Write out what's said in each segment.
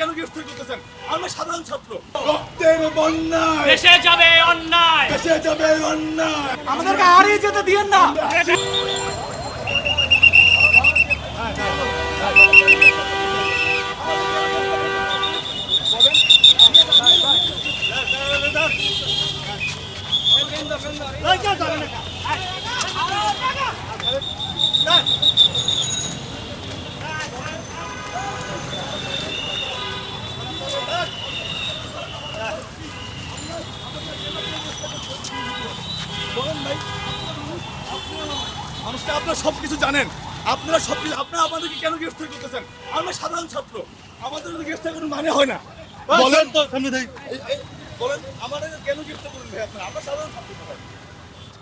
কেন গ্রেফতার করতেছেন আমরা সাধারণ ছাত্র রক্তের বন্যায় দেশে যাবে অন্যায় দেশে যাবে অন্যায় আমাদেরকে হারিয়ে যেতে দিয়েন না বলেন ভাই মানুষকে আপনারা সবকিছু জানেন। আপনারা সবকিছু আপনারা আমাদেরকে কেন গ্রেফতার করতেছেন? আমরা সাধারণ ছাত্র। আমাদের গ্রেফতার কোনো মানে হয় না। বলেন। তো এই- এই- বলেন আমাদের কেন গ্রেফতার করুন ভাই আপনারা? আমরা সাধারণ ছাত্র।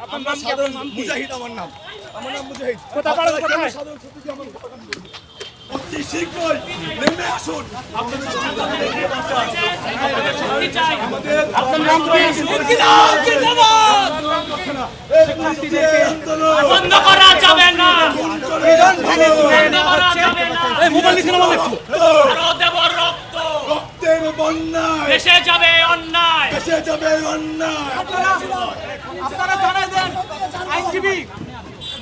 আমরা সাধারণ মুজাহিদ আমার নাম। আমার নাম মুজাহিদ। আপনারা কেন সাধারণ ছাত্রকে আমার অতি শীঘ্রই নেমে আসুন। আপনাদের মুক্তি চাই আন্দোলন বন্ধ করা যাবে না। বন্ধ করা যাবে না আরও দেব রক্ত রক্তের বন্যায় দেশে যাবে অন্যায় দেশে যাবে অন্যায় আপনারা জানাই দেন। আইনজীবী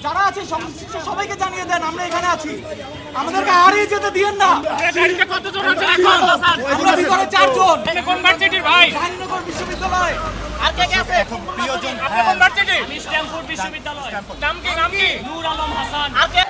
যারা আছে সংশ্লিষ্ট সবাইকে জানিয়ে দেন আমরা এখানে আছি। আমাদেরকে হারিয়ে যেতে দিয়েন না। কতজন আছে এখন আমরা ভিতরে চারজন কোন ভার্সিটির ভাই জাহাঙ্গীরনগর বিশ্ববিদ্যালয় আপনি কোন ভার্সিটি আমি বিশ্ববিদ্যালয়। নাম কি? নাম কি? নূর আলম হাসান। আগে